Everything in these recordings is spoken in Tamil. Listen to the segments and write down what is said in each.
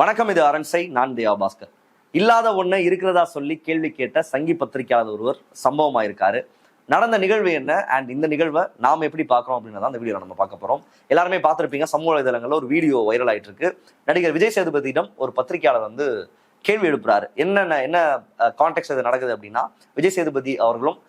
வணக்கம் இது அரண்சை நான் தேவா பாஸ்கர். இல்லாத ஒண்ணு இருக்கிறதா சொல்லி கேள்வி கேட்ட சங்கி பத்திரிகையாளர் ஒருவர் சம்பவமா இருக்காரு நடந்த நிகழ்வு என்ன? அண்ட் இந்த நிகழ்வை நாம் எப்படி பார்க்கறோம் தான் அந்த வீடியோ நம்ம பார்க்க போறோம். எல்லாருமே பார்த்துருப்பீங்க சமூக வலைதளங்கள்ல ஒரு வீடியோ வைரல் ஆயிட்டு இருக்கு. நடிகர் விஜய் சேதுபதியிடம் ஒரு பத்திரிகையாளர் வந்து கேள்வி எழுப்புறாரு. என்னென்ன என்ன கான்டெக்ட் இது நடக்குது அப்படின்னா விஜய் சேதுபதி அவர்களும்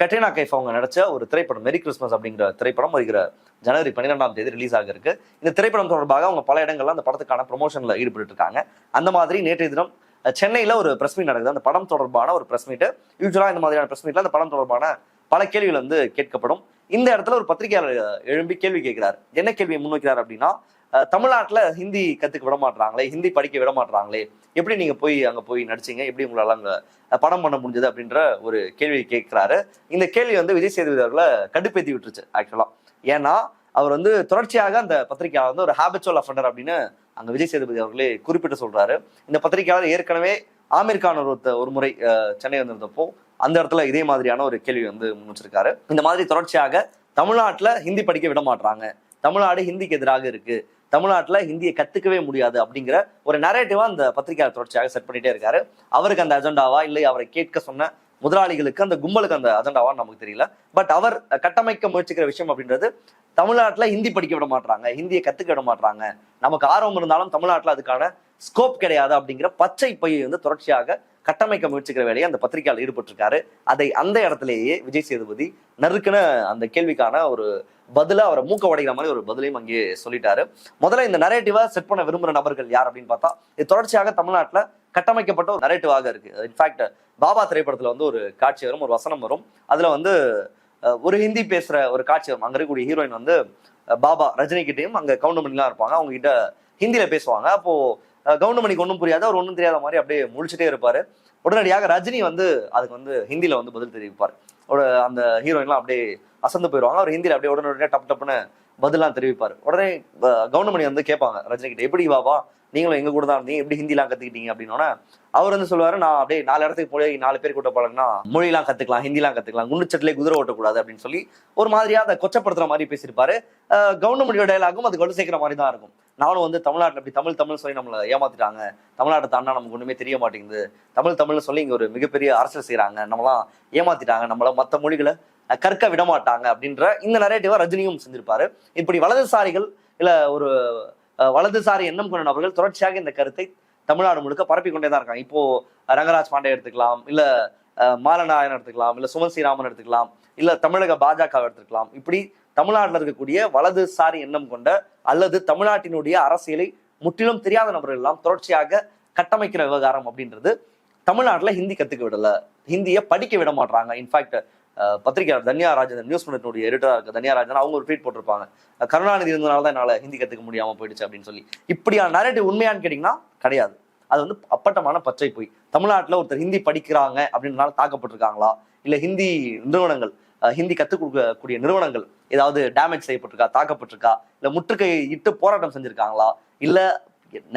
கட்ரினா கைஃப் அவங்க நடிச்ச ஒரு திரைப்படம் மெரி கிறிஸ்மஸ் அப்படிங்கிற திரைப்படம் வருகிற ஜனவரி பன்னிரெண்டாம் தேதி ரிலீஸ் ஆக இருக்கு இந்த திரைப்படம் தொடர்பாக அவங்க பல இடங்கள்ல அந்த படத்துக்கான ப்ரொமோஷன்ல ஈடுபட்டு இருக்காங்க அந்த மாதிரி நேற்றைய தினம் சென்னையில் சென்னையில ஒரு பிரஸ் மீட் நடக்குது. அந்த படம் தொடர்பான ஒரு பிரஸ் மீட்டு யூஸ்வலா இந்த மாதிரியான பிரஸ் மீட்ல அந்த படம் தொடர்பான பல கேள்விகள் வந்து கேட்கப்படும். இந்த இடத்துல ஒரு பத்திரிகையாளர் எழும்பி கேள்வி கேட்கிறார். என்ன கேள்வியை முன்வைக்கிறார் அப்படின்னா தமிழ்நாட்டில் ஹிந்தி கற்றுக்க விட மாட்றாங்களே ஹிந்தி படிக்க விட மாட்டுறாங்களே எப்படி நீங்கள் போய் அங்கே போய் நடிச்சீங்க எப்படி உங்களால் அங்கே படம் பண்ண முடிஞ்சது அப்படின்ற ஒரு கேள்வி கேட்குறாரு. இந்த கேள்வி வந்து விஜய் சேதுபதி அவர்களை கடுப்பேத்தி விட்டுருச்சு ஆக்சுவலாக ஏன்னா அவர் வந்து தொடர்ச்சியாக அந்த பத்திரிகையாளர் வந்து ஒரு ஹேபிச்சுவல் அஃபண்டர் அப்படின்னு அங்கே விஜய் சேதுபதி அவர்களே குறிப்பிட்டு சொல்கிறாரு இந்த பத்திரிகையாளர் ஏற்கனவே ஆமீர் கான் ஒரு ஒரு முறை சென்னை வந்திருந்தப்போ அந்த இடத்துல இதே மாதிரியான ஒரு கேள்வி வந்து முன்னிச்சிருக்காரு இந்த மாதிரி தொடர்ச்சியாக தமிழ்நாட்டில் ஹிந்தி படிக்க விட மாட்டுறாங்க தமிழ்நாடு ஹிந்திக்கு எதிராக இருக்குது தமிழ்நாட்டில் ஹிந்தியை கத்துக்கவே முடியாது அப்படிங்கிற ஒரு நரேட்டிவா அந்த பத்திரிகையாளர் தொடர்ச்சியாக செட் பண்ணிட்டே இருக்காரு. அவருக்கு அந்த அஜெண்டாவா இல்லை அவரை கேட்க சொன்ன முதலாளிகளுக்கு அந்த கும்பலுக்கு அந்த அஜெண்டாவான்னு நமக்கு தெரியல. பட் அவர் கட்டமைக்க முயற்சிக்கிற விஷயம் அப்படின்றது தமிழ்நாட்டில் ஹிந்தி படிக்க விட மாட்டாங்க ஹிந்தியை கத்துக்க விட மாட்டாங்க நமக்கு ஆர்வம் இருந்தாலும் தமிழ்நாட்டில் அதுக்கான ஸ்கோப் கிடையாது அப்படிங்கிற பச்சை பையை வந்து தொடர்ச்சியாக கட்டமைக்க முயற்சிக்கிற வேலையை அந்த பத்திரிகையாளர் ஈடுபட்டிருக்காரு. அதை அந்த இடத்திலேயே விஜய் சேதுபதி நறுக்குன அந்த கேள்விக்கான ஒரு பதிலாக அவரை மூக்க உடைக்கிற மாதிரி ஒரு பதிலையும் அங்கே சொல்லிட்டாரு. முதல்ல இந்த நரேட்டிவா செட் பண்ண விரும்புற நபர்கள் யார் அப்படின்னு பார்த்தா இது தொடர்ச்சியாக தமிழ்நாட்டில் கட்டமைக்கப்பட்ட ஒரு நரேட்டிவாக இருக்கு. இன்ஃபேக்ட் பாபா திரைப்படத்தில் வந்து ஒரு காட்சி வரும் ஒரு வசனம் வரும். அதுல வந்து ஒரு ஹிந்தி பேசுற ஒரு காட்சி வரும். அங்க இருக்கக்கூடிய ஹீரோயின் வந்து பாபா ரஜினிகிட்டையும் அங்கே அங்க கவுண்டமணிலாம் இருப்பாங்க. அவங்க கிட்ட ஹிந்தியில பேசுவாங்க. அப்போ கவுண்டமணிக்கு ஒன்றும் புரியாது. அவர் ஒன்றும் தெரியாத மாதிரி அப்படியே முழிச்சிட்டே இருப்பாரு. உடனடியாக ரஜினி வந்து அதுக்கு வந்து ஹிந்தியில வந்து பதில் தெரிவிப்பார். அந்த ஹீரோயின்லாம் அப்படியே அசந்து போயிடுவாங்க அவர் ஹிந்தியில் அப்படியே உடனே டப் டப்புன்னு பதிலாம் தெரிவிப்பார். உடனே கவுனமணி வந்து கேட்பாங்க ரஜினி கிட்ட எப்படி வாவா நீங்களும் எங்க கூட தான் இருந்தீங்க எப்படி ஹிந்திலாம் கத்துக்கிட்டீங்க? அப்படின்னோடனே அவர் வந்து சொல்லுவாரு நான் அப்படியே நாலு இடத்துக்கு போய் நாலு பேர் கூட்ட பழகினா மொழிலாம் கத்துக்கலாம் ஹிந்திலாம் கத்துக்கலாம் குண்டுச்சட்டிலே குதிரை ஓட்டக்கூடாது அப்படின்னு சொல்லி ஒரு மாதிரியா அதை கொச்சப்படுத்துற மாதிரி பேசியிருப்பாரு. அஹ், டயலாகும் அது கொண்டு சேர்க்கிற மாதிரி தான் இருக்கும். நானும் வந்து தமிழ்நாட்டில் அப்படி தமிழ் தமிழ் சொல்லி நம்மளை ஏமாத்திட்டாங்க. தமிழ்நாட்டை தாண்டா நமக்கு ஒண்ணுமே தெரிய மாட்டேங்குது. தமிழ் தமிழ்னு சொல்லி இங்க ஒரு மிகப்பெரிய அரசியல் செய்றாங்க. நம்மளாம் ஏமாத்திட்டாங்க. நம்மள மற்ற மொழிகளை கற்க விடமாட்டாங்க அப்படின்ற இந்த நரேட்டிவா ரஜினியும் செஞ்சிருப்பாரு. இப்படி வலதுசாரிகள் இல்ல ஒரு வலதுசாரி எண்ணம் கொண்ட நபர்கள் தொடர்ச்சியாக இந்த கருத்தை தமிழ்நாடு முழுக்க பரப்பி கொண்டே தான் இருக்காங்க. இப்போ ரங்கராஜ் பாண்டே எடுத்துக்கலாம் இல்ல மாலநாயன் எடுத்துக்கலாம் இல்ல சுமன் ஸ்ரீராமன் எடுத்துக்கலாம் இல்ல தமிழக பாஜக எடுத்துக்கலாம். இப்படி தமிழ்நாட்டில் இருக்கக்கூடிய வலதுசாரி எண்ணம் கொண்ட அல்லது தமிழ்நாட்டினுடைய அரசியலை முற்றிலும் தெரியாத நபர்கள் எல்லாம் தொடர்ச்சியாக கட்டமைக்கிற விவகாரம் அப்படின்றது தமிழ்நாட்டில் ஹிந்தி கத்துக்க விடல. ஹிந்தியை படிக்க விட மாட்டாங்க இன்ஃபேக்ட் பத்திரிகையாளர் தன்யா ராஜன் நியூஸ் மினிட்னுடைய எடிட்டராக இருக்க தன்யா ராஜன் அவங்க ஒரு ட்வீட் போட்டிருப்பாங்க. கருணாநிதி இருந்தனால தான் என்னால் ஹிந்தி கற்றுக்க முடியாமல் போயிடுச்சு அப்படின்னு சொல்லி. இப்படியான நரேட்டிவ் உண்மையான்னு கேட்டிங்கன்னா கிடையாது. அது வந்து அப்பட்டமான பச்சை பொய். தமிழ்நாட்டில் ஒருத்தர் ஹிந்தி படிக்கிறாங்க அப்படின்றனால தாக்கப்பட்டிருக்காங்களா? இல்லை ஹிந்தி நிறுவனங்கள் ஹிந்தி கற்றுக் கொடுக்கக்கூடிய நிறுவனங்கள் ஏதாவது டேமேஜ் செய்யப்பட்டிருக்கா? தாக்கப்பட்டிருக்கா? இல்லை முற்றுகை இட்டு போராட்டம் செஞ்சுருக்காங்களா? இல்லை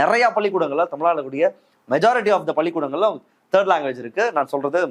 நிறையா பள்ளிக்கூடங்களில் தமிழ்நாட்டில் கூடிய மெஜாரிட்டி ஆஃப் த பள்ளிக்கூடங்களில் தேர்ட் லாங்குவேஜ் இருக்கு. நான் சொல்கிறது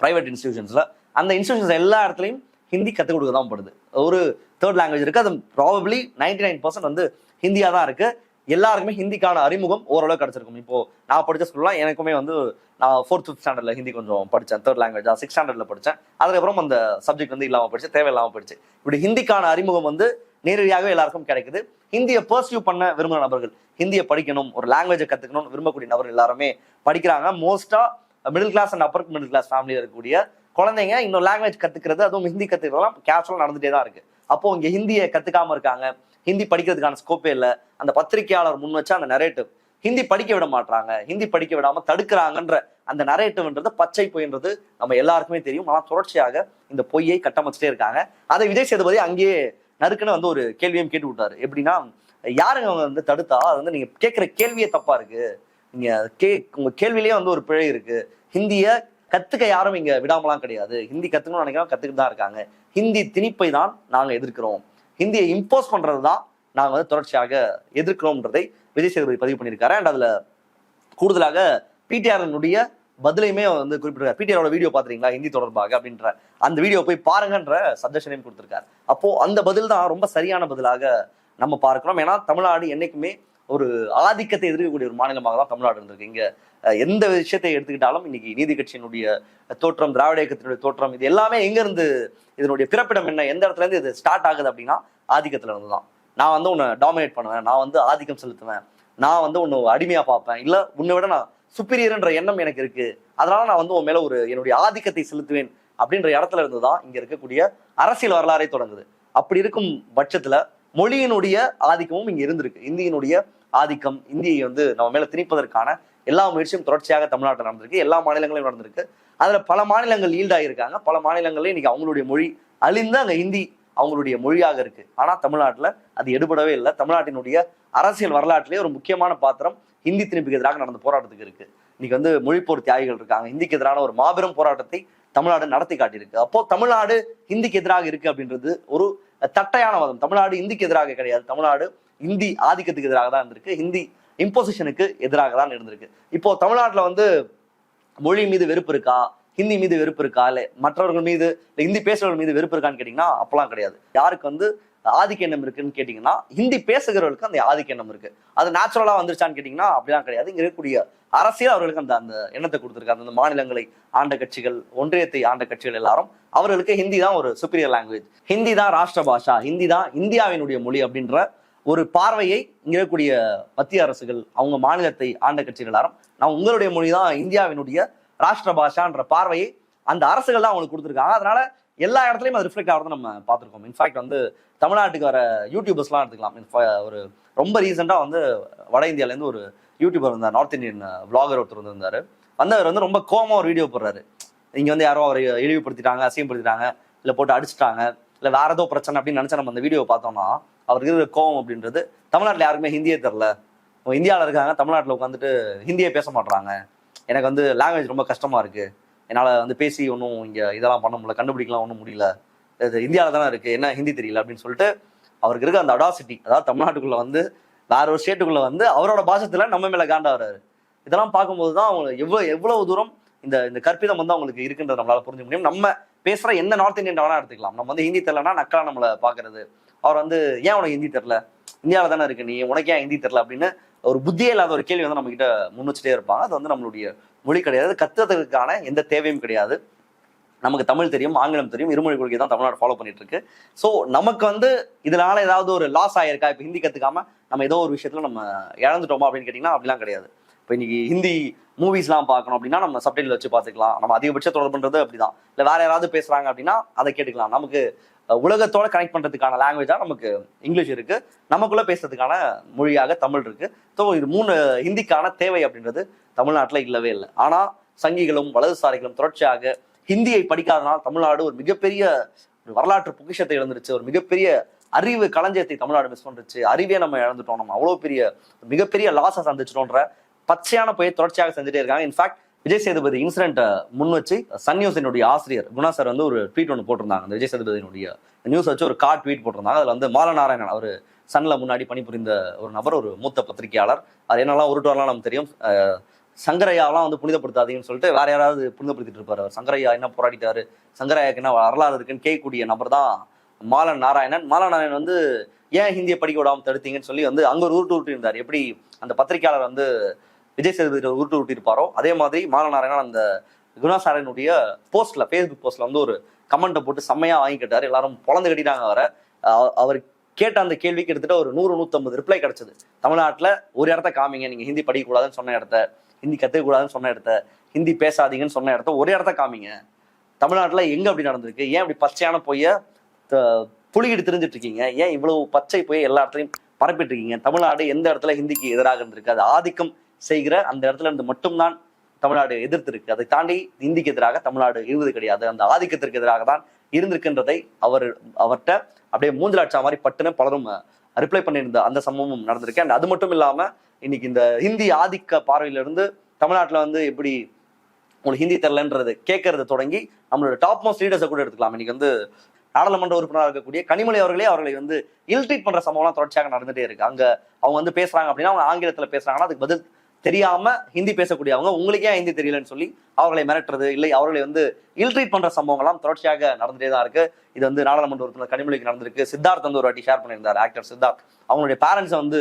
ப்ரைவேட் இன்ஸ்டியூஷன்ஸில் அந்த இன்ஸ்டியூஷன்ஸ் எல்லா இடத்துலையும் ஹிந்தி கற்றுக் கொடுக்க தான் படுது. ஒரு தேர்ட் லாங்குவேஜ் இருக்குது அது ப்ராபப்ளி நைன்டி நைன் பர்சன்ட் வந்து ஹிந்தியாக தான் இருக்குது எல்லாருக்குமே ஹிந்திக்கான அறிமுகம் ஓரளவு கிடச்சிருக்கும். இப்போ நான் படித்த ஸ்கூல்லாம் எனக்குமே வந்து நான் ஃபோர்த் ஃபிஃப்த் ஸ்டாண்டர்டில் ஹிந்தி கொஞ்சம் படித்தேன் தேர்ட் லாங்குவேஜாக சிக்ஸ் ஸ்டாண்டர்டில் படித்தேன் அதுக்கப்புறம் அந்த சப்ஜெக்ட் வந்து இல்லாமல் படித்தேன் தேவையில்லாமல் படிச்சு இப்படி ஹிந்திக்கான அறிமுகம் வந்து நேரடியாகவே எல்லாருக்கும் கிடைக்குது. ஹிந்தியை பர்சியூ பண்ண விரும்புகிற நபர்கள் ஹிந்தியை படிக்கணும் ஒரு லாங்குவேஜை கற்றுக்கணும்னு விரும்பக்கூடிய நபர்கள் எல்லாருமே படிக்கிறாங்க. மோஸ்ட்டாக middle class and upper middle class ஃபேமிலியில் இருக்கக்கூடிய குழந்தைங்க இன்னும் லாங்குவேஜ் கற்றுக்கிறது அதுவும் ஹிந்தி கற்றுக்கிறதுலாம் கேஷுவலாக நடந்துகிட்டே தான் இருக்குது அப்போ இங்கே ஹிந்தியை கற்றுக்காம இருக்காங்க. ஹிந்தி படிக்கிறதுக்கான ஸ்கோப்பே இல்லை. அந்த பத்திரிகையாளர் முன் வச்சா அந்த நரேட்டிவ் ஹிந்தி படிக்க விட மாட்டாங்க ஹிந்தி படிக்க விடாமல் தடுக்கிறாங்கன்ற அந்த நரேட்டிவ்ன்றது பச்சை பொய்ன்றது நம்ம எல்லாருக்குமே தெரியும். ஆனால் தொடர்ச்சியாக இந்த பொய்யை கட்டமைச்சிட்டே இருக்காங்க. அதை விஜய் சேதுபதி அங்கேயே நறுக்குன்னு வந்து ஒரு கேள்வியும் கேட்டு விட்டாரு. எப்படின்னா யாருங்க அவங்க வந்து தடுத்தா? அது வந்து நீங்கள் கேட்குற கேள்வியே தப்பாக இருக்கு. நீங்கள் கே உங்கள் கேள்வியிலேயே வந்து ஒரு பிழை இருக்குது ஹிந்தியை கத்துக்க யாரும் இங்க விடாமலாம் கிடையாது. ஹிந்தி கத்துக்கணும்னு நினைக்கிறோம் கத்துக்கிட்டு தான் இருக்காங்க. ஹிந்தி திணிப்பை தான் நாங்கள் எதிர்க்கிறோம். ஹிந்தியை இம்போஸ் பண்றது தான் நாங்கள் வந்து தொடர்ச்சியாக எதிர்க்கிறோம்ன்றதை விஜய் சேதுபதி பதிவு பண்ணியிருக்காரு. அண்ட் அதுல கூடுதலாக பிடிஆர்னுடைய பதிலையுமே வந்து குறிப்பிட்டிருக்காரு. பிடிஆரோட வீடியோ பாத்துறீங்களா ஹிந்தி தொடர்பாக அப்படின்ற அந்த வீடியோ போய் பாருங்கன்ற சஜஷனையும் கொடுத்திருக்காரு. அப்போ அந்த பதில் தான் ரொம்ப சரியான பதிலாக நம்ம பார்க்கிறோம். ஏன்னா தமிழ்நாடு என்னைக்குமே ஒரு ஆதிக்கத்தை எதிர்க்கக்கூடிய ஒரு மாநிலமாக தான் தமிழ்நாடு இருந்திருக்கு. இங்க எந்த விஷயத்தை எடுத்துக்கிட்டாலும் இன்னைக்கு நீதி கட்சியினுடைய தோற்றம் திராவிட இயக்கத்தினுடைய தோற்றம் இது எல்லாமே எங்க இருந்து இதனுடைய பிறப்பிடம் என்ன எந்த இடத்துல இருந்து இது ஸ்டார்ட் ஆகுது அப்படின்னா ஆதிக்கத்துல இருந்து தான். நான் வந்து உன்னை டாமினேட் பண்ணுவேன் நான் வந்து ஆதிக்கம் செலுத்துவேன் நான் வந்து உன்னை அடிமையா பார்ப்பேன் இல்ல உன்னை விட நான் சுப்பீரியர்ன்ற எண்ணம் எனக்கு இருக்கு. அதனால நான் வந்து உன் மேல ஒரு என்னுடைய ஆதிக்கத்தை செலுத்துவேன் அப்படின்ற இடத்துல இருந்து தான் இங்க இருக்கக்கூடிய அரசியல் வரலாறே தொடங்குது. அப்படி இருக்கும் பட்சத்துல மொழியினுடைய ஆதிக்கமும் இங்க இருந்திருக்கு. இந்தியினுடைய ஆதிக்கம் இந்தியை வந்து நம்ம மேல திணிப்பதற்கான எல்லா முயற்சியும் தொடர்ச்சியாக தமிழ்நாட்டில் நடந்திருக்கு. எல்லா மாநிலங்களிலும் நடந்திருக்கு. அதுல பல மாநிலங்கள் ஈல்டாயிருக்காங்க. பல மாநிலங்கள்ல இன்னைக்கு அவங்களுடைய மொழி அழிந்து அங்க ஹிந்தி அவங்களுடைய மொழியாக இருக்கு. ஆனா தமிழ்நாட்டுல அது எடுபடவே இல்லை. தமிழ்நாட்டினுடைய அரசியல் வரலாற்றிலேயே ஒரு முக்கியமான பாத்திரம் ஹிந்தி திணிப்புக்கு எதிராக நடந்த போராட்டத்துக்கு இருக்கு. இன்னைக்கு வந்து மொழிப்போர் தியாகிகள் இருக்காங்க. ஹிந்திக்கு எதிரான ஒரு மாபெரும் போராட்டத்தை தமிழ்நாடு நடத்தி காட்டியிருக்கு. அப்போ தமிழ்நாடு ஹிந்திக்கு எதிராக இருக்கு அப்படின்றது ஒரு தட்டையான வாதம் தமிழ்நாடு இந்திக்கு எதிராக கிடையாது. தமிழ்நாடு இந்தி ஆதிக்கத்துக்கு எதிராக தான் இருந்திருக்கு. ஹிந்தி இம்போசிஷனுக்கு எதிராக தான் இருந்திருக்கு. இப்போ தமிழ்நாட்டுல வந்து மொழி மீது வெறுப்பு இருக்கா? ஹிந்தி மீது வெறுப்பு இருக்கா? இல்ல மற்றவர்கள் மீது இல்லை ஹிந்தி பேசுறவர்கள் மீது வெறுப்பு இருக்கான்னு கேட்டிங்கன்னா அப்பெல்லாம் கிடையாது. யாருக்கு வந்து ஆதிக்க எண்ணம் இருக்குன்னு கேட்டீங்கன்னா ஹிந்தி பேசுகிறவர்களுக்கு அந்த ஆதிக்க எண்ணம் இருக்கு. அது நேச்சுரலா வந்துருச்சான்னு கேட்டீங்கன்னா அப்படிலாம் கிடையாது. இங்க இருக்கக்கூடிய அரசியல் அவர்களுக்கு அந்த அந்த எண்ணத்தை கொடுத்துருக்காங்க. அந்த மாநிலங்களை ஆண்ட கட்சிகள் ஒன்றியத்தை ஆண்ட கட்சிகள் எல்லாரும் அவர்களுக்கு ஹிந்தி தான் ஒரு சுப்பீரியர் லாங்குவேஜ் ஹிந்தி தான் ராஷ்டிர பாஷா. ஹிந்தி தான் இந்தியாவினுடைய மொழி அப்படின்ற ஒரு பார்வையை இங்க இருக்கக்கூடிய மத்திய அரசுகள் அவங்க மாநிலத்தை ஆண்ட கட்சிகள் எல்லாரும் நான் உங்களுடைய மொழி தான் இந்தியாவினுடைய ராஷ்டிர பாஷான்ற பார்வையை அந்த அரசுகள் தான் அவங்களுக்கு கொடுத்துருக்காங்க. அதனால எல்லா இடத்துலையும் அது ரிஃப்ளெக்ட் ஆகிறத நம்ம பார்த்துருக்கோம். இன்ஃபேக்ட் வந்து தமிழ்நாட்டுக்கு வர யூடியூபர்ஸ்லாம் எடுத்துக்கலாம். ஒரு ரொம்ப ரீசெண்டாக வந்து வட இந்தியாவிலேருந்து ஒரு யூடியூபர் இருந்தார் நார்த் இந்தியன் விளாகர் ஒருத்தர் வந்திருந்தார். வந்தவர் வந்து ரொம்ப கோமாக ஒரு வீடியோ போடுறாரு. இங்கே வந்து யாரோ அவரை இழிவுபடுத்திட்டாங்க அசிங்கப்படுத்திட்டாங்க இல்லை போட்டு அடிச்சிட்டாங்க இல்லை வேற ஏதோ பிரச்சனை அப்படின்னு நினச்சா நம்ம அந்த வீடியோ பார்த்தோம்னா அவருக்கு இருக்கிற கோவம் அப்படின்றது தமிழ்நாட்டில் யாருக்குமே ஹிந்தியே தெரில இந்தியாவில் இருக்காங்க தமிழ்நாட்டில் உட்காந்துட்டு ஹிந்தியே பேச மாட்டுறாங்க எனக்கு வந்து லாங்குவேஜ் ரொம்ப கஷ்டமாக இருக்குது என்னால் வந்து பேசி ஒன்றும் இங்கே இதெல்லாம் பண்ண முடியல கண்டுபிடிக்கலாம் ஒன்றும் முடியல. இது இந்தியாவில் தானே இருக்குது என்ன ஹிந்தி தெரியல அப்படின்னு சொல்லிட்டு அவருக்கு இருக்க அந்த அடாசிட்டி அதாவது தமிழ்நாட்டுக்குள்ளே வந்து வேற ஒரு ஸ்டேட்டுக்குள்ளே வந்து அவரோட பாசத்தில் நம்ம மேலே காண்டா வர்றாரு இதெல்லாம் பார்க்கும்போது தான் அவங்க எவ்வளோ எவ்வளவு தூரம் இந்த இந்த கற்பிதம் வந்து அவங்களுக்கு இருக்குன்றது நம்மளால் புரிஞ்சு முடியும். நம்ம பேசுகிற எந்த நார்த் இந்தியன் வேணா எடுத்துக்கலாம். நம்ம வந்து ஹிந்தி தெரிலனா நக்கலா நம்மளை பார்க்கறது. அவர் வந்து ஏன் உனக்கு ஹிந்தி தெரில இந்தியாவில் தானே இருக்கு நீ உனக்கு ஏன் ஹிந்தி தெரில அப்படின்னு ஒரு புத்தியே இல்லாத ஒரு கேள்வி வந்து நம்ம கிட்ட முன் வச்சுட்டே இருப்பாங்க அது வந்து நம்மளுடைய மொழி கிடையாது. கத்துறதுக்கான எந்த தேவையும் கிடையாது. நமக்கு தமிழ் தெரியும் ஆங்கிலம் தெரியும் இருமொழி கொள்கை தான் தமிழ்நாடு ஃபாலோ பண்ணிட்டு இருக்கு ஸோ நமக்கு வந்து இதனால ஏதாவது ஒரு லாஸ் ஆயிருக்கா? இப்போ ஹிந்தி கத்துக்காம நம்ம ஏதோ ஒரு விஷயத்துல நம்ம இழந்துட்டோமா அப்படின்னு கேட்டிங்கன்னா அப்படிலாம் கிடையாது. இப்போ இன்னைக்கு ஹிந்தி மூவிஸ்லாம் பார்க்கணும் அப்படின்னா நம்ம சப்டைட்டில் வச்சு பார்த்துக்கலாம். நம்ம அதிகபட்சம் தொடர்புன்றது அப்படிதான். இல்லை வேற யாராவது பேசுறாங்க அப்படின்னா அதை கேட்டுக்கலாம். நமக்கு உலகத்தோட கனெக்ட் பண்ணுறதுக்கான லாங்குவேஜாக நமக்கு இங்கிலீஷ் இருக்கு. நமக்குள்ளே பேசுறதுக்கான மொழியாக தமிழ் இருக்கு. ஸோ இது மூணு ஹிந்திக்கான தேவை அப்படின்றது தமிழ்நாட்டில் இல்லவே இல்லை. ஆனால் சங்கிகளும் வலதுசாரிகளும் தொடர்ச்சியாக ஹிந்தியை படிக்காதனால் தமிழ்நாடு ஒரு மிகப்பெரிய ஒரு வரலாற்று பொக்கிஷத்தை இழந்துருச்சு. ஒரு மிகப்பெரிய அறிவு களஞ்சியத்தை தமிழ்நாடு மிஸ் பண்ணுச்சு அறிவே நம்ம இழந்துட்டோம். நம்ம அவ்வளோ பெரிய மிகப்பெரிய லாஸை சந்திச்சிட்டோன்ற பச்சையான போய் தொடர்ச்சியாக செஞ்சுட்டே இருக்காங்க. இன்ஃபேக்ட் விஜய் சேதுபதி இன்சிடென்ட்டை முன் வச்சு சன் நியூஸினுடைய ஆசிரியர் குணா சார் வந்து ஒரு ட்வீட் ஒன்று போட்டிருந்தாங்க. அந்த விஜய் சேதுபதியினுடைய நியூஸ் வச்சு ஒரு கார்ட் ட்வீட் போட்டிருந்தாங்க. அதில் வந்து மாலநாராயணன் அவர் சன்ல முன்னாடி பணிபுரிந்த ஒரு நபர் ஒரு மூத்த பத்திரிகையாளர். அது என்னெல்லாம் உருட்டுவாரெல்லாம் நமக்கு தெரியும். சங்கரையாலாம் சங்கரையாவெல்லாம் வந்து புனிதப்படுத்தாதீங்கன்னு சொல்லிட்டு வேற யாராவது புனிதப்படுத்திட்டு இருப்பார் அவர். சங்கரையா என்ன போராடிட்டாரு? சங்கரையாக்கு என்ன வரலாறு இருக்குன்னு கேட்கக்கூடிய நபர் தான் மாலன் நாராயணன் மாலன் நாராயணன் வந்து ஏன் ஹிந்தியை படிக்க விடாமல் தடுத்தீங்கன்னு சொல்லி வந்து அங்கே ஒரு உருட்டு இருந்தார் எப்படி அந்த பத்திரிகையாளர் வந்து விஜய் சேதுபதி உருட்டு உருட்டி அதே மாதிரி மாலன் நாராயணன் அந்த குணாசாரனுடைய போஸ்ட்ல ஃபேஸ்புக் போஸ்ட்ல வந்து ஒரு கமெண்ட்டை போட்டு செம்மையா வாங்கி கேட்டார். எல்லாரும் பொழந்து கட்டிட்டாங்க அவரை. அவர் கேட்ட அந்த கேள்விக்கு எடுத்துட்டு ஒரு நூறு நூத்தம்பது ரிப்ளை கிடைச்சது. தமிழ்நாட்டில் ஒரு இடத்த காமிங்க. நீங்க ஹிந்தி படிக்கக்கூடாதுன்னு சொன்ன இடத்த ஹிந்தி கத்துக்கக்கூடாதுன்னு சொன்ன இடத்த ஹிந்தி பேசாதீங்கன்னு சொன்ன இடத்த ஒரு இடத்த காமிங்க. தமிழ்நாட்டில் எங்க அப்படி நடந்திருக்கு? ஏன் அப்படி பச்சையான பொய்ய த- புலிகிட்டு தெரிஞ்சிட்டு இருக்கீங்க ஏன் இவ்வளவு பச்சை பொய் எல்லா இடத்துலையும் பரப்பிட்டு இருக்கீங்க தமிழ்நாடு எந்த இடத்துல ஹிந்திக்கு எதிராக இருந்திருக்கு? அது ஆதிக்கம் செய்கிற அந்த இடத்துல இருந்து மட்டும்தான் தமிழ்நாடு எதிர்த்திருக்கு. அதை தாண்டி இந்திக்கு எதிராக தமிழ்நாடு இருந்தது கிடையாது. அந்த ஆதிக்கத்திற்கு எதிராக தான் இருந்திருக்கின்றதை அவர் அவர்கிட்ட அப்படியே மூஞ்சலாட்சா மாதிரி பட்டுன்னு பலரும் ரிப்ளை பண்ணியிருந்த அந்த சம்பவமும் நடந்திருக்கு. அண்ட் அது மட்டும் இல்லாம இன்னைக்கு இந்த ஹிந்தி ஆதிக்க பார்வையிலிருந்து இருந்து வந்து எப்படி உங்களுக்கு ஹிந்தி தெரிலன்றது கேட்கறது தொடங்கி நம்மளோட டாப் மோஸ்ட் லீடர்ஸை கூட எடுத்துக்கலாம். இன்னைக்கு வந்து நாடாளுமன்ற உறுப்பினராக இருக்கக்கூடிய கனிமொழி அவர்களே அவர்களை வந்து இல்ட்ரீட் பண்ற சம்பவம்லாம் தொடர்ச்சியாக நடந்துட்டே இருக்கு. அங்க அவங்க வந்து பேசுறாங்க அப்படின்னா அவங்க ஆங்கிலத்தில் பேசுறாங்கன்னா அதுக்கு பதில் தெரியாம ஹிந்தி பேசக்கூடியவங்க உங்களுக்கே ஹிந்தி தெரியலன்னு சொல்லி அவர்களை மிரட்டுறது இல்லை அவர்களை வந்து இல்ட்ரீட் பண்ற சம்பவங்கள்லாம் தொடர்ச்சியாக நடந்துட்டே தான் இருக்கு. இது வந்து நாடாளுமன்ற உறுப்பினர் கனிமொழிக்கு நடந்திருக்கு. சித்தார்த் வந்து ஒரு வாட்டி ஷேர் பண்ணியிருந்தார் ஆக்டர் சித்தார்த். அவங்களுடைய பேரண்ட்ஸை வந்து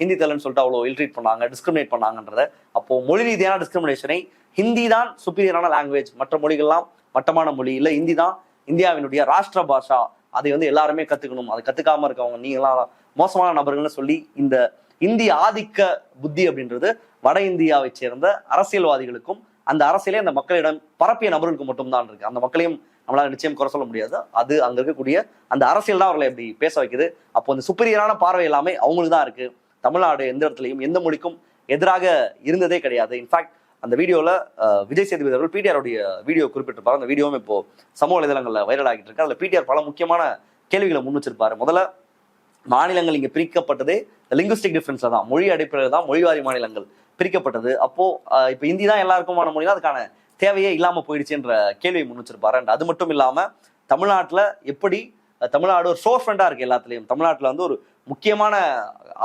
ஹிந்தி தெரியலன்னு சொல்லிட்டு அவ்வளோ இல்ட்ரீட் பண்ணாங்க டிஸ்கிரிமினேட் பண்ணாங்கன்றத. அப்போ மொழி ரீதியான டிஸ்கிரிமினேஷனை ஹிந்தி தான் சுப்பீரியரான லாங்குவேஜ் மற்ற மொழிகள்லாம் மட்டமான மொழி இல்லை ஹிந்தி தான் இந்தியாவினுடைய ராஷ்டிர பாஷா. அதை வந்து எல்லாருமே கத்துக்கணும். அதை கத்துக்காம இருக்கவங்க நீங்களாம் மோசமான நபர்கள்னு சொல்லி இந்த இந்தி ஆதிக்க புத்தி அப்படின்றது வட இந்தியாவை சேர்ந்த அரசியல்வாதிகளுக்கும் அந்த அரசியலே அந்த மக்களிடம் பரப்பிய நபர்களுக்கு மட்டும்தான் இருக்கு. அந்த மக்களையும் நம்மளால நிச்சயம் குறை சொல்ல முடியாது. அது அங்க இருக்கக்கூடிய அந்த அரசியல் தான் அவர்களை எப்படி பேச வைக்குது. அப்போ அந்த சுப்பீரியரான பார்வை எல்லாமே அவங்களுக்கு தான் இருக்கு. தமிழ்நாடு எந்த இடத்துலையும் எந்த மொழிக்கும் எதிராக இருந்ததே கிடையாது. இன்ஃபேக்ட் அந்த வீடியோவில் விஜய் சேதுபதி அவர்கள் பிடிஆருடைய வீடியோ குறிப்பிட்டிருப்பாரு. அந்த வீடியோவும் இப்போ சமூக வலைதளங்களில் வைரல் ஆகிட்டு இருக்கு. அதில் பிடிஆர் பல முக்கியமான கேள்விகளை முன் வச்சிருப்பாரு. முதல்ல மாநிலங்கள் இங்க பிரிக்கப்பட்டதே. லிங்குஸ்டிக் டிஃபரன்ஸ்ல தான் மொழி அடிப்படையில் தான் மொழிவாரி மாநிலங்கள் பிரிக்கப்பட்டது. அப்போ இப்போ இந்தி தான் எல்லாருக்குமான மொழினா அதுக்கான தேவையே இல்லாம போயிடுச்சுன்ற கேள்வியை முன் அண்ட் அது மட்டும் இல்லாம தமிழ்நாட்டுல எப்படி தமிழ்நாடு ஒரு சோர் ஃப்ரெண்டா இருக்கு எல்லாத்துலயும். தமிழ்நாட்டுல வந்து ஒரு முக்கியமான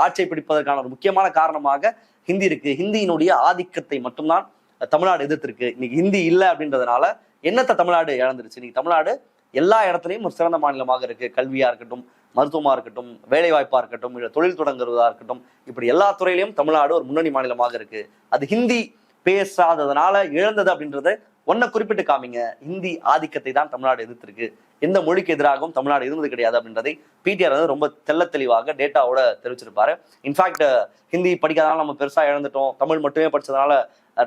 ஆட்சியை பிடிப்பதற்கான ஒரு முக்கியமான காரணமாக ஹிந்தி இருக்கு. ஹிந்தியினுடைய ஆதிக்கத்தை மட்டும்தான் தமிழ்நாடு எதிர்த்திருக்கு. இன்னைக்கு ஹிந்தி இல்லை அப்படின்றதுனால என்னத்தை தமிழ்நாடு இழந்துருச்சு? இன்னைக்கு தமிழ்நாடு எல்லா இடத்துலையும் ஒரு சிறந்த மாநிலமாக இருக்கு. கல்வியா இருக்கட்டும் மருத்துவமாக இருக்கட்டும் வேலைவாய்ப்பாக இருக்கட்டும் இல்லை தொழில் தொடங்குறதா இருக்கட்டும் இப்படி எல்லா துறையிலையும் தமிழ்நாடு ஒரு முன்னணி மாநிலமாக இருக்கு. அது ஹிந்தி பேசாததுனால இழந்தது அப்படின்றத ஒன்னை குறிப்பிட்டு காமிங்க. ஹிந்தி ஆதிக்கத்தை தான் தமிழ்நாடு எதிர்த்திருக்கு. எந்த மொழிக்கு எதிராகவும் தமிழ்நாடு இருந்தது கிடையாது அப்படின்றதை பிடிஆர் வந்து ரொம்ப தெல்ல தெளிவாக டேட்டாவோட தெரிவிச்சிருப்பாரு. இன்ஃபேக்ட் ஹிந்தி படிக்காதனால நம்ம பெருசா இழந்துட்டோம். தமிழ் மட்டுமே படிச்சதுனால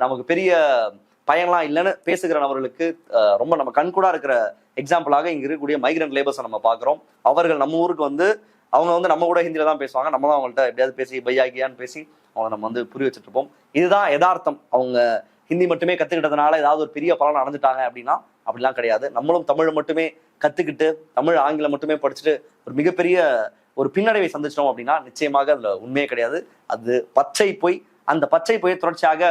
நமக்கு பெரிய பயன்லாம் இல்லைன்னு பேசுகிற நபர்களுக்கு ரொம்ப நம்ம கண்கூடா இருக்கிற எக்ஸாம்பிளாக இங்க இருக்கக்கூடிய மைக்ரண்ட் லேபர்ஸை நம்ம பார்க்குறோம். அவர்கள் நம்ம ஊருக்கு வந்து அவங்க வந்து நம்ம கூட ஹிந்தியில தான் பேசுவாங்க. நம்ம தான் அவங்கள்ட்ட எப்படியாவது பேசி பையாகியான்னு பேசி அவங்களை நம்ம வந்து புரிய வச்சுட்டு இருப்போம் இதுதான் யதார்த்தம். அவங்க ஹிந்தி மட்டுமே கத்துக்கிட்டதுனால ஏதாவது ஒரு பெரிய பலன் அடைஞ்சிட்டாங்க அப்படின்னா அப்படிலாம் கிடையாது. நம்மளும் தமிழ் மட்டுமே கத்துக்கிட்டு தமிழ் ஆங்கிலம் மட்டுமே படிச்சுட்டு ஒரு மிகப்பெரிய ஒரு பின்னடைவை சந்திச்சிட்டோம் அப்படின்னா நிச்சயமாக அதுல உண்மையே கிடையாது. அது பச்சை பொய். அந்த பச்சை பொய் தொடர்ச்சியாக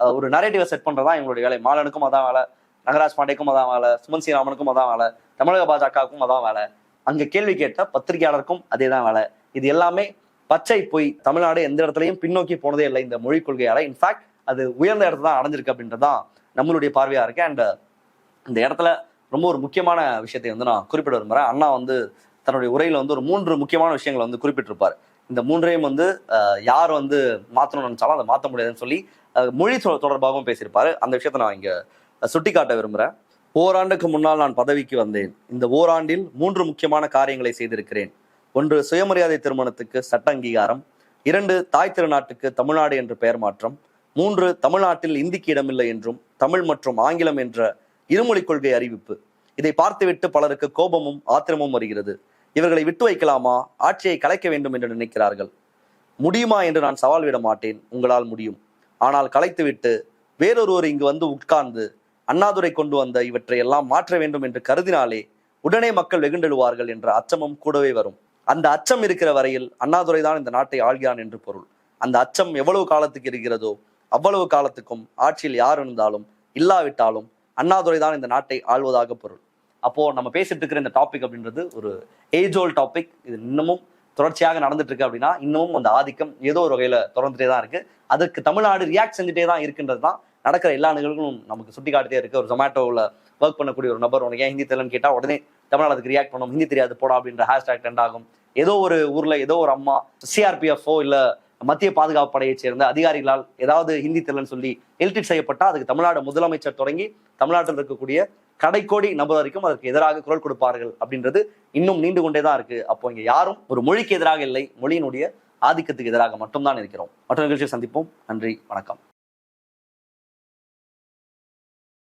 ஒரு நரேட்டிவை செட் பண்றதா எங்களுடைய வேலை. மாலனுக்கும் அதான் வேலை நகராஜ் பாண்டேக்கும் அதான் வேலை சுமன் சீராமனுக்கும் அதான் வேலை தமிழக பாஜகவுக்கும் அதான் வேலை. அங்க கேள்வி கேட்ட பத்திரிகையாளருக்கும் அதே தான் வேலை. இது எல்லாமே பச்சை பொய். தமிழ்நாடு எந்த இடத்துலையும் பின்னோக்கி போனதே இல்லை இந்த மொழி கொள்கையால. இன்ஃபேக்ட் அது உயர்ந்த இடத்துல தான் அடைஞ்சிருக்கு அப்படின்றதான் நம்மளுடைய பார்வையா இருக்கு. அண்ட் இந்த இடத்துல ரொம்ப ஒரு முக்கியமான விஷயத்தை வந்து நான் குறிப்பிட விரும்புறேன். அண்ணா வந்து தன்னுடைய உரையில வந்து ஒரு மூன்று முக்கியமான விஷயங்களை வந்து குறிப்பிட்டிருப்பார். இந்த மூன்றையும் வந்து யார் வந்து மாற்றணும்னு நினச்சாலும் அதை மாற்ற முடியாதுன்னு சொல்லி மொழி தொடர்பாகவும் பேசியிருப்பாரு. அந்த விஷயத்த நான் இங்க சுட்டிக்காட்ட விரும்புகிறேன் ஓராண்டுக்கு முன்னால் நான் பதவிக்கு வந்தேன். இந்த ஓராண்டில் மூன்று முக்கியமான காரியங்களை செய்திருக்கிறேன். ஒன்று சுயமரியாதை திருமணத்துக்கு சட்ட அங்கீகாரம். இரண்டு தாய் திருநாட்டுக்கு தமிழ்நாடு என்று பெயர் மாற்றம். மூன்று தமிழ்நாட்டில் இந்திக்கு இடமில்லை என்றும் தமிழ் மற்றும் ஆங்கிலம் என்ற இருமொழிக் கொள்கை அறிவிப்பு. இதை பார்த்துவிட்டு பலருக்கு கோபமும் ஆத்திரமும் வருகிறது. இவர்களை விட்டு வைக்கலாமா? ஆட்சியை கலைக்க வேண்டும் என்று நினைக்கிறார்கள். முடியுமா என்று நான் சவால் விட மாட்டேன். உங்களால் முடியும். ஆனால் கலைத்துவிட்டு வேறொருவர் இங்கு வந்து உட்கார்ந்து அண்ணாதுரை கொண்டு வந்த இவற்றை எல்லாம் மாற்ற வேண்டும் என்று கருதினாலே உடனே மக்கள் வெகுண்டெழுவார்கள் என்ற அச்சமும் கூடவே வரும். அந்த அச்சம் இருக்கிற வரையில் அண்ணாதுரை தான் இந்த நாட்டை ஆள்கிறான் என்று பொருள். அந்த அச்சம் எவ்வளவு காலத்துக்கு இருக்கிறதோ அவ்வளவு காலத்துக்கும் ஆட்சியில் யார் இருந்தாலும் இல்லாவிட்டாலும் அண்ணாதுரை தான் இந்த நாட்டை ஆள்வதாக பொருள். அப்போது நம்ம பேசிட்டு இருக்கிற இந்த டாபிக் அப்படின்றது ஒரு ஏஜ் ஓல் டாபிக் இது இன்னமும் தொடர்ச்சியாக நடந்துட்டு இருக்கு அப்படின்னா இன்னமும் அந்த ஆதிக்கம் ஏதோ ஒரு வகையில் தொடர்ந்துட்டே தான் இருக்கு. அதுக்கு தமிழ்நாடு ரியாக்ட் செஞ்சுட்டே தான் இருக்கின்றது தான் நடக்கிற எல்லா நிகழ்வுகளும் நமக்கு சுட்டி காட்டிட்டே இருக்கு. ஒரு ஜொமேட்டோவில் ஒர்க் பண்ணக்கூடிய ஒரு நபர் உனக்கு ஏன் ஹிந்தி தெரியலன்னு கேட்டால் உடனே தமிழ்நாடு அதுக்கு ரியாக்ட் பண்ணும் ஹிந்தி தெரியாது போடா அப்படின்ற ஹேஷ்டாக் ட்ரெண்ட் ஆகும். ஏதோ ஒரு ஊரில் ஏதோ ஒரு அம்மா சிஆர்பிஎஃப்ஓ இல்லை மத்திய பாதுகாப்பு படையை சேர்ந்த அதிகாரிகளால் ஏதாவது ஹிந்தி தெரியலன்னு சொல்லி எல்டிட் செய்யப்பட்டால் அதுக்கு தமிழ்நாடு முதலமைச்சர் தொடங்கி தமிழ்நாட்டில் இருக்கக்கூடிய கடைக்கோடி நபர் வரைக்கும் அதற்கு எதிராக குரல் கொடுப்பார்கள் அப்படின்றது இன்னும் நீண்டு கொண்டே தான் இருக்கு. அப்போ இங்க யாரும் ஒரு மொழிக்கு எதிராக இல்லை மொழியினுடைய ஆதிக்கத்துக்கு எதிராக மட்டும்தான் இருக்கிறோம். மற்ற நிகழ்ச்சியை சந்திப்போம். நன்றி வணக்கம்.